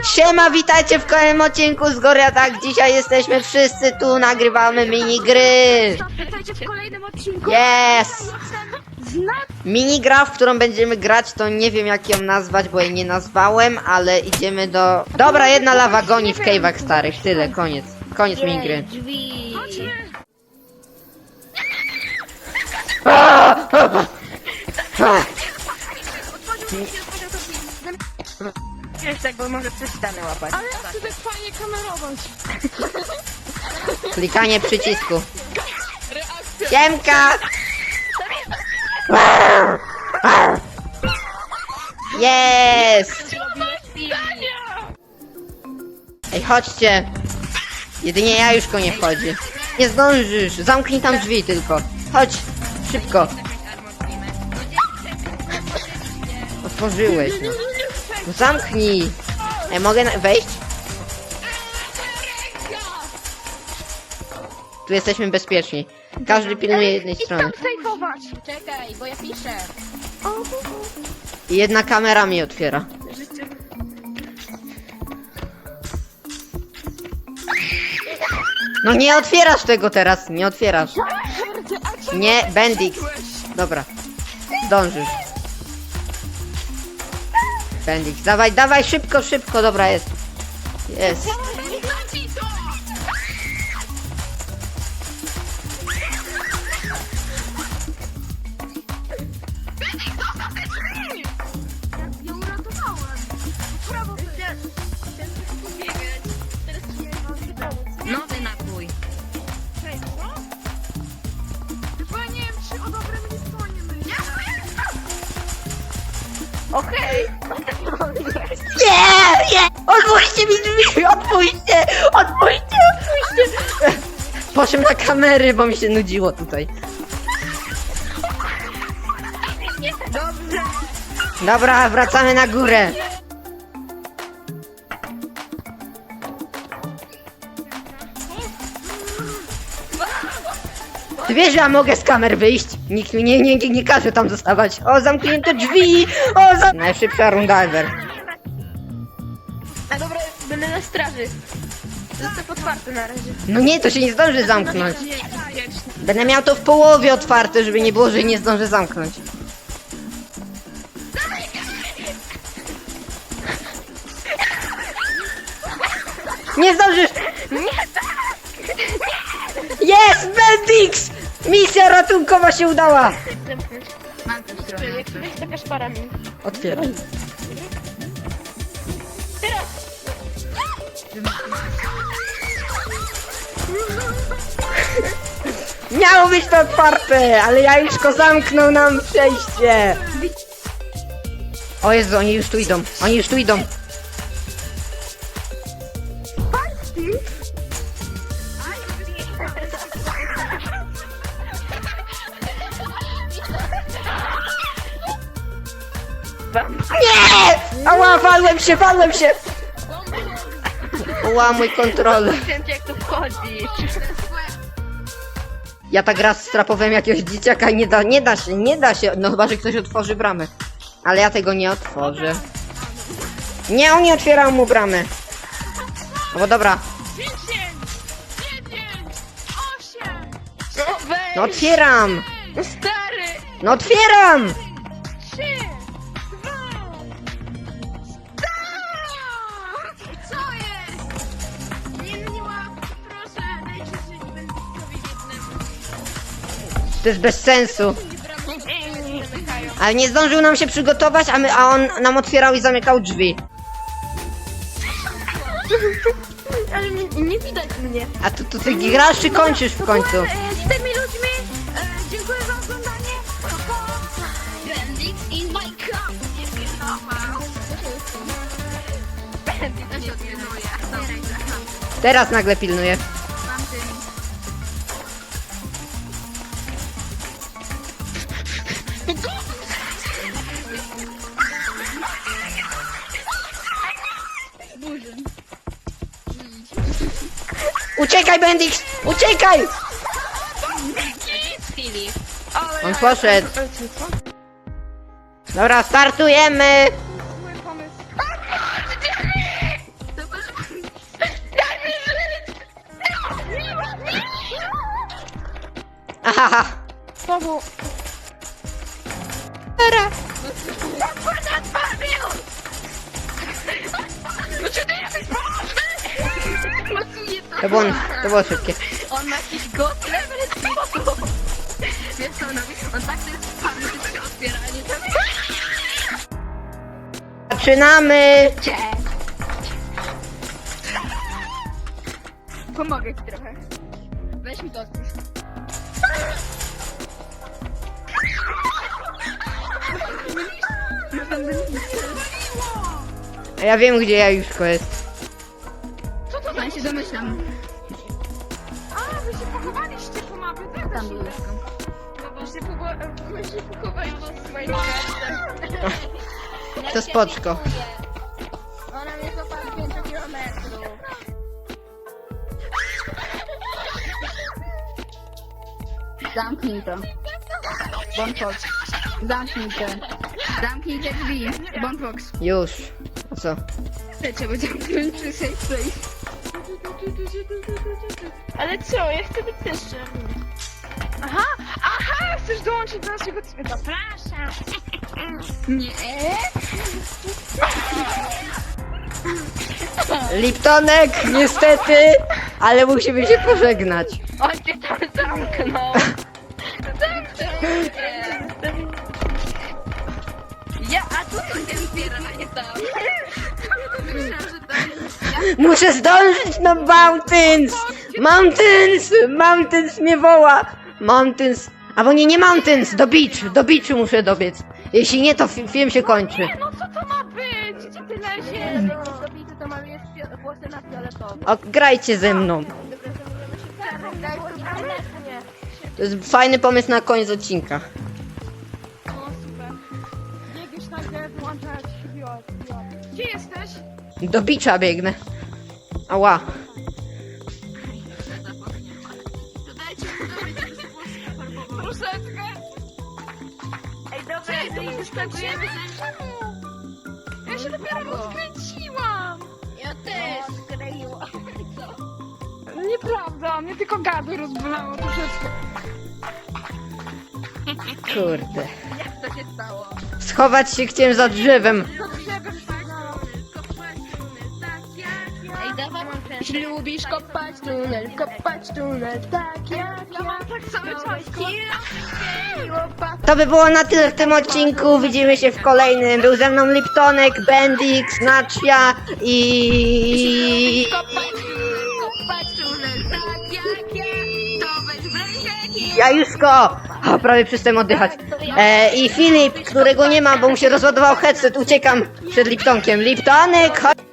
Siema, witajcie w kolejnym odcinku z Góry Tak. Dzisiaj jesteśmy wszyscy tu, nagrywamy minigry. Witajcie w kolejnym odcinku. Yes! Minigra, w którą będziemy grać, to nie wiem jak ją nazwać, bo jej nie nazwałem, ale idziemy do... Dobra, jedna lawa goni w cave'ach starych, tyle, koniec. Koniec minigry. Drzwi. Wiesz, tak, bo może przestanę łapać. Ale chcę tak fajnie kamerować. Klikanie przycisku. Siemka! Jest! Ej, chodźcie! Jedynie ja już go nie wchodzi. Nie zdążysz! Zamknij tam drzwi tylko. Chodź! Szybko! Otworzyłeś, no. No zamknij! Ej, mogę na- wejść? Tu jesteśmy bezpieczni. Każdy pilnuje jednej strony. Sejfować. Czekaj, bo ja piszę. I jedna kamera mi otwiera. No nie otwierasz tego teraz, nie otwierasz. Nie, Bendix. Dobra. Zdążysz. Bendix, dawaj, dawaj, szybko, szybko, dobra jest. Jest. Okej. Nie, nie! Otwórzcie mi drzwi! Otwórzcie! Otwórzcie! Otwórzcie! Poszłem na kamery, bo mi się nudziło tutaj. Dobrze. Dobra, wracamy na górę. Ty wiesz, że ja mogę z kamer wyjść? Nikt mi nie, nie, nie, nie każe tam zostawać. O, zamknięte drzwi! O, za... Najszybsza runda ever. A dobra, będę na straży. Zostaw otwarte na razie. No nie, to się nie zdąży zamknąć. Nie. Będę miał to w połowie otwarte, żeby nie było, że nie zdążę zamknąć. Nie zdążysz! Jest! Bendix! Misja ratunkowa się udała! Mam tę stronę. Jak to jest taka szpara mi. Otwieraj. Miało być to otwarte, ale ja już go zamknął nam przejście. O Jezu, oni już tu idą, oni już tu idą. Nie! Ała, walłem się, walłem się! Ła, mój kontroler. Wiem jak tu wchodzić. Ja tak raz strapowałem jakiegoś dzieciaka i nie da, nie da się, nie da się, no chyba, że ktoś otworzy bramę. Ale ja tego nie otworzę. Nie, on nie otwierał mu bramy. No bo dobra, 10, 9, 8, No no otwieram! No otwieram! To jest bez sensu. Ale nie zdążył nam się przygotować, a, my, a on nam otwierał i zamykał drzwi. Ale nie, nie widać mnie. A tu, tu ty grasz czy kończysz w końcu? E, Z tymi ludźmi, e, dziękuję za oglądanie. In my cup. Się odwieduje. Teraz nagle pilnuję. Uciekaj, Bendix! Uciekaj! chwili. On poszedł. Dobra, startujemy! Ahaha! Znowu. Teraz. To było, to było szybkie. On ma jakiś god level Wiesz co on robi? On tak jest pan, że to otwiera, a nie. Zaczynamy! Pomogę ci trochę. Weź mi to. A Ja wiem, gdzie Jajuszko jest. Ja się domyślam. A, wy się pochowaliście po mapie, tak? Tam było. Wy się pocho- wy się pochowali po swoich kartach. To spoczko. Ona mnie kopała 5 kilometrów. Zamknij to. Bonfox. Zamknij to. Zamknij te drzwi. Bonfox. Już. Co? Trzeba zamknąć przy safe place. Ale co, ja chcę być też czarny. Aha, aha, chcesz dołączyć do naszego teamu. Zapraszam. Nie. Liptonek, niestety, ale musimy się pożegnać. On cię tam zamknął. Zamknął mnie. Ja, a tu a nie tam. Myślałam, że to Muszę zdążyć na Mountains! Mountains! Mountains mnie woła! Mountains... Albo nie, nie Mountains, do Beach, do Beachu muszę dobiec. Jeśli nie, to fi- film się kończy. No co to ma być? Gdzie ty leziesz? Dobity to malujesz włosy na fioletowo. O, grajcie ze mną. To jest fajny pomysł na koniec odcinka. Do Beacha biegnę. Ała. Troszeczkę. Ej, dobra, ja już Ja się dopiero rozkręciłam. Ja też. Skleiła. Nieprawda, mnie tylko gadu rozbolało troszeczkę. Kurde. Jak to się stało? Schować się chciałem za drzewem. Lubisz kopać tunel, kopać tunel, tak jak Ja mam tak cały czas. To by było na tyle w tym odcinku. Widzimy się w kolejnym. Był ze mną Liptonek, Bendix, Naczia i... Kopać tunel, kopać tunel, tak ja. I... Jajuszko! O, prawie przestałem oddychać. E, I Filip, którego nie ma, bo mu się rozładował headset. Uciekam przed Liptonkiem. Liptonek, chodź!